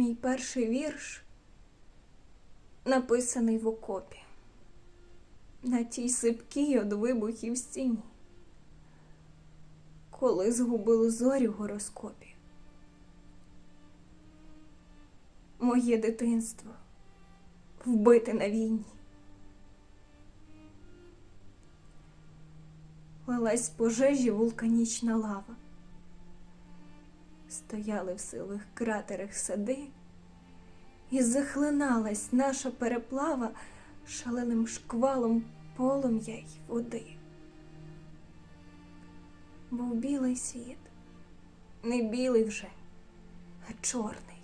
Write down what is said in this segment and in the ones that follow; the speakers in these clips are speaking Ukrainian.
Мій перший вірш написаний в окопі, на тій сипкій од вибухів стіні, коли згубило зорі в гороскопі. Моє дитинство вбите на війні. Лилась з пожежі вулканічна лава. Стояли в силих кратерах сади, і захлиналась наша переплава шаленим шквалом полум'я й води. Був білий світ, не білий вже, а чорний.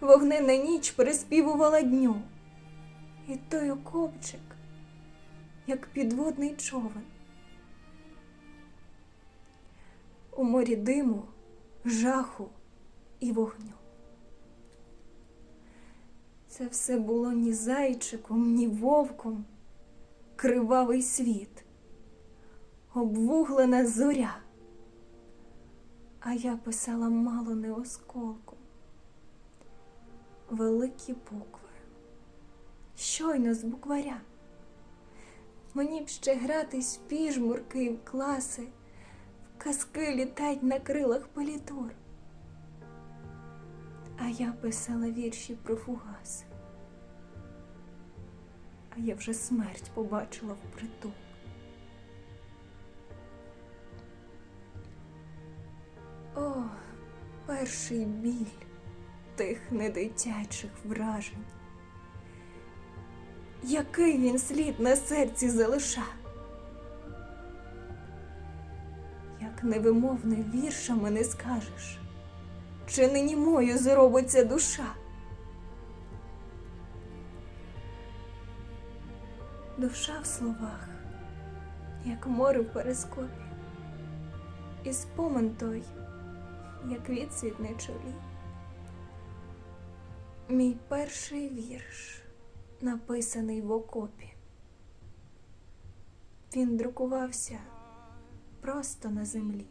Вогнена ніч приспівувала дню, і той окопчик, як підводний човен. У морі диму, жаху і вогню. Це все було ні зайчиком, ні вовком, кривавий світ, обвуглена зоря, а я писала мало не осколком, великі букви, щойно з букваря. Мені б ще гратись в піжмурки і в класи, в казки літать на крилах палітур. А я писала вірші про фугаси. А я вже смерть побачила впритул. О, перший біль тих недитячих вражень. Який він слід на серці залиша? Як невимовне віршами не скажеш чи нині мою зробиться душа? Душа в словах, як море в перископі, і спомин той, як відсвіт на чолі. Мій перший вірш, написаний в окопі. Він друкувався просто на землі.